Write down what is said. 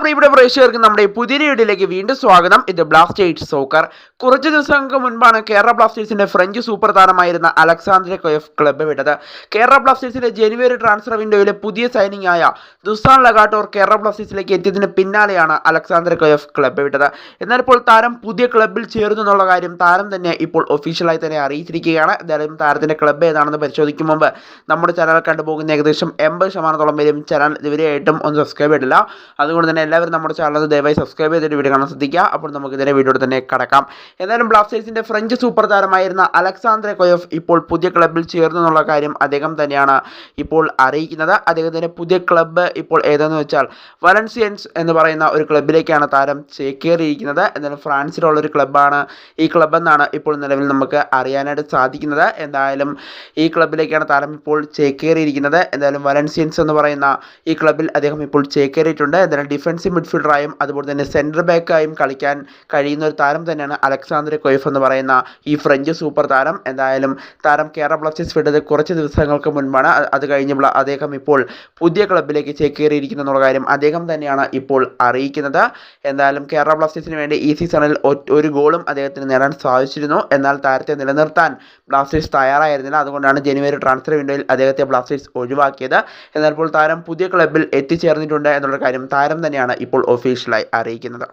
പ്രിയപ്പെട്ട പ്രേക്ഷകർക്ക് നമ്മുടെ പുതിയ വീഡിയോയിലേക്ക് വീണ്ടും സ്വാഗതം. ഇത് ബ്ലാസ്റ്റേഴ്സ് സോക്കർ കുറച്ച് ദിവസങ്ങൾക്ക് മുൻപാണ് കേരള ബ്ലാസ്റ്റേഴ്സിന്റെ ഫ്രഞ്ച് സൂപ്പർ താരമായിരുന്ന അലക്സാണ്ടർ കൊയഫ് ക്ലബ്ബ് വിട്ടത്. കേരള ബ്ലാസ്റ്റേഴ്സിന്റെ ജനുവരി ട്രാൻസ്ഫർ വിൻഡോയിലെ പുതിയ സൈനിങ് ആയ ദുസാൻ ലഗാട്ടോർ കേരള ബ്ലാസ്റ്റേഴ്സിലേക്ക് എത്തിയതിന് പിന്നാലെയാണ് അലക്സാണ്ടർ കൊയഫ് ക്ലബ്ബ് വിട്ടത്. എന്നാൽ ഇപ്പോൾ താരം പുതിയ ക്ലബ്ബിൽ ചേർന്നു എന്നുള്ള കാര്യം താരം തന്നെ ഇപ്പോൾ ഒഫീഷ്യലായി തന്നെ അറിയിച്ചിരിക്കുകയാണ്. എന്തായാലും താരത്തിന്റെ ക്ലബ്ബ് ഏതാണെന്ന് പരിശോധിക്കും മുമ്പ്. നമ്മുടെ ചാനൽ കണ്ടുപോകുന്ന ഏകദേശം എൺപത് ശതമാനത്തോളം പേരും ചാനൽ ഇതുവരെയായിട്ടും ഒന്ന് സബ്സ്ക്രൈബ് ചെയ്തിട്ടില്ല. അതുകൊണ്ട് തന്നെ എല്ലാവരും നമ്മുടെ ചാനൽ ദയവായി സബ്സ്ക്രൈബ് ചെയ്തിട്ട് വീഡിയോ കാണാൻ ശ്രദ്ധിക്കുക. അപ്പോൾ നമുക്ക് ഇതിനെ വീഡിയോ തന്നെ കടക്കാം. എന്നാലും ബ്ലാസ്റ്റേഴ്സിന്റെ ഫ്രഞ്ച് സൂപ്പർ താരമായിരുന്ന അലക്സാന്ദ്രെ കൊയഫ് ഇപ്പോൾ പുതിയ ക്ലബിൽ ചേർന്നു എന്നുള്ള കാര്യം അദ്ദേഹം തന്നെയാണ് ഇപ്പോൾ അറിയിക്കുന്നത്. അദ്ദേഹത്തിന്റെ പുതിയ ക്ലബ്ബ് ഇപ്പോൾ ഏതെന്ന് വെച്ചാൽ വലൻസിയൻസ് എന്ന് പറയുന്ന ഒരു ക്ലബിലേക്കാണ് താരം ചേക്കേറിയിരിക്കുന്നത്. എന്നാലും ഫ്രാൻസിലുള്ള ഒരു ക്ലബ്ബാണ് ഈ ക്ലബ്ബെന്നാണ് ഇപ്പോൾ നിലവിൽ നമുക്ക് അറിയാനായിട്ട് സാധിക്കുന്നത്. എന്തായാലും ഈ ക്ലബിലേക്കാണ് താരം ഇപ്പോൾ ചേക്കേറിയിരിക്കുന്നത്. എന്തായാലും വലൻസിയൻസ് എന്ന് പറയുന്ന ഈ ക്ലബിൽ അദ്ദേഹം ഇപ്പോൾ ചേക്കേറിയിട്ടുണ്ട്. എന്തായാലും ഡിഫൻസീവ് മിഡ്ഫീൽഡറായും അതുപോലെ തന്നെ സെന്റർ ബാക്കായും കളിക്കാൻ കഴിയുന്ന ഒരു താരം തന്നെയാണ് അലക്സാണ്ടർ കൊയ്ഫ് എന്ന് പറയുന്ന ഈ ഫ്രഞ്ച് സൂപ്പർ താരം. എന്തായാലും താരം കേരള ബ്ലാസ്റ്റേഴ്സ് വിട്ടത് കുറച്ച് ദിവസങ്ങൾക്ക് മുൻപാണ് അത് കഴിഞ്ഞപ്പോൾ അദ്ദേഹം ഇപ്പോൾ പുതിയ ക്ലബിലേക്ക് ചേക്കേറിയിരിക്കുന്നു എന്നുള്ള കാര്യം അദ്ദേഹം തന്നെയാണ് ഇപ്പോൾ അറിയിക്കുന്നത്. എന്തായാലും കേരള ബ്ലാസ്റ്റേഴ്സിന് വേണ്ടി ഈ സീസണിൽ ഒരു ഗോളും അദ്ദേഹത്തിന് നേടാൻ സാധിച്ചിരുന്നു. എന്നാൽ താരത്തെ നിലനിർത്താൻ ബ്ലാസ്റ്റേഴ്സ് തയ്യാറായിരുന്നില്ല. അതുകൊണ്ടാണ് ജനുവരി ട്രാൻസ്ഫർ വിൻഡോയിൽ അദ്ദേഹത്തെ ബ്ലാസ്റ്റേഴ്സ് ഒഴിവാക്കിയത്. എന്നാൽ ഇപ്പോൾ താരം പുതിയ ക്ലബിൽ എത്തിച്ചേർന്നിട്ടുണ്ട് എന്നുള്ള കാര്യം താരം തന്നെയാണ് ഇപ്പോൾ ഒഫീഷ്യലായി അറിയിക്കുന്നത്.